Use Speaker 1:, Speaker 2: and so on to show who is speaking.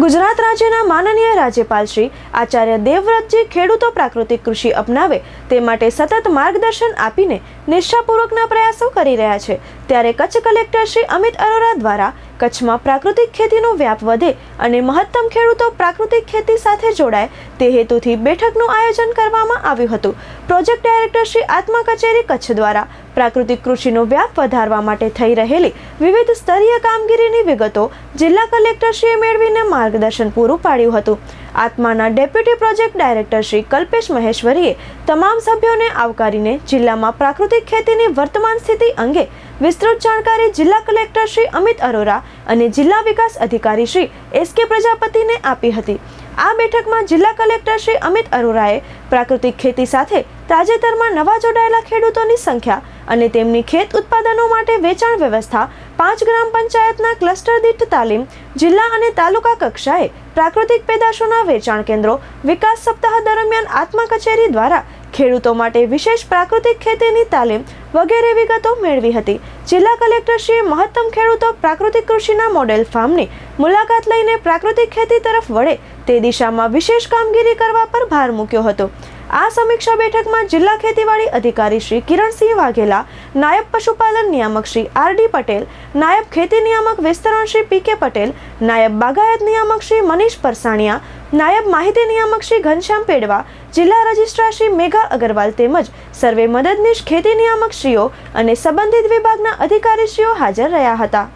Speaker 1: ગુજરાત રાજ્યના માનનીય રાજ્યપાલ શ્રી આચાર્ય દેવવ્રતજી ખેડૂતો પ્રાકૃતિક કૃષિ અપનાવે તે માટે સતત માર્ગદર્શન આપીને નિષ્ઠાપૂર્વકના પ્રયાસો કરી રહ્યા છે. ત્યારે કચ્છ કલેક્ટર શ્રી અમિત અરોરા દ્વારા કચ્છમાં પ્રાકૃતિક ખેતીનો વ્યાપ વધે અને મહત્તમ ખેડૂતો પ્રાકૃતિક ખેતી સાથે જોડાય તે હેતુથી બેઠકનું આયોજન કરવામાં આવ્યું હતું. પ્રોજેક્ટ ડાયરેક્ટર શ્રી આત્મા કચેરી કચ્છ દ્વારા પ્રાકૃતિક કૃષિનો વ્યાપ વધારવા માટે થઈ રહેલી વિવિધ સ્તરીય કામગીરીની વિગતો જિલ્લા કલેક્ટરશ્રીએ મેળવીને માર્ગદર્શન પૂરું પાડ્યું હતું. આત્માના deputy project director Shri Kalpesh મહેશ્વરીએ તમામ સભ્યોને આવકારીને જિલ્લામાં પ્રાકૃતિક ખેતીની વર્તમાન સ્થિતિ અંગે વિસ્તૃત જાણકારી જિલ્લા કલેક્ટર શ્રી અમિત અરોરા અને જિલ્લા વિકાસ અધિકારી શ્રી એસ કે પ્રજાપતિને આપી હતી. આ બેઠકમાં જિલ્લા કલેક્ટર શ્રી અમિત અરોરાએ પ્રાકૃતિક ખેતી સાથે તાજેતરમાં નવા જોડાયેલા ખેડૂતોની સંખ્યા અને તેમની ખેત ઉત્પાદનો માટે વેચાણ વ્યવસ્થા પાંચ ગ્રામ પંચાયતના ક્લસ્ટર દીઠ તાલીમ, જિલ્લા અને તાલુકા કક્ષાએ પ્રાકૃતિક પેદાશોના વેચાણ કેન્દ્રો વિકાસ સપ્તાહ દરમિયાન આત્મા કચેરી દ્વારા ખેડૂતો માટે વિશેષ પ્રાકૃતિક ખેતીની તાલીમ વગેરે વિગતો મેળવી હતી. જિલ્લા કલેક્ટરશ્રીએ મહત્તમ ખેડૂતો પ્રાકૃતિક કૃષિના મોડેલ ફાર્મની મુલાકાત લઈને પ્રાકૃતિક ખેતી તરફ વળે તે દિશામાં વિશેષ કામગીરી કરવા પર ભાર મૂક્યો હતો. આ સમીક્ષા બેઠકમાં જિલ્લા ખેતીવાડી અધિકારી શ્રી કિરણસિંહ વાઘેલા, નાયબ પશુપાલન નિયામક શ્રી આર ડી પટેલ, નાયબ ખેતી નિયામક વિસ્તરણ શ્રી પી કે પટેલ, નાયબ બાગાયત નિયામક શ્રી મનીષ પરસાણિયા, નાયબ માહિતી નિયામક શ્રી ઘનશ્યામ પેડવા, જિલ્લા રજિસ્ટ્રાર શ્રી મેઘા અગરવાલ તેમજ સર્વે મદદનીશ ખેતી નિયામકશ્રીઓ અને સંબંધિત વિભાગના અધિકારીશ્રીઓ હાજર રહ્યા હતા.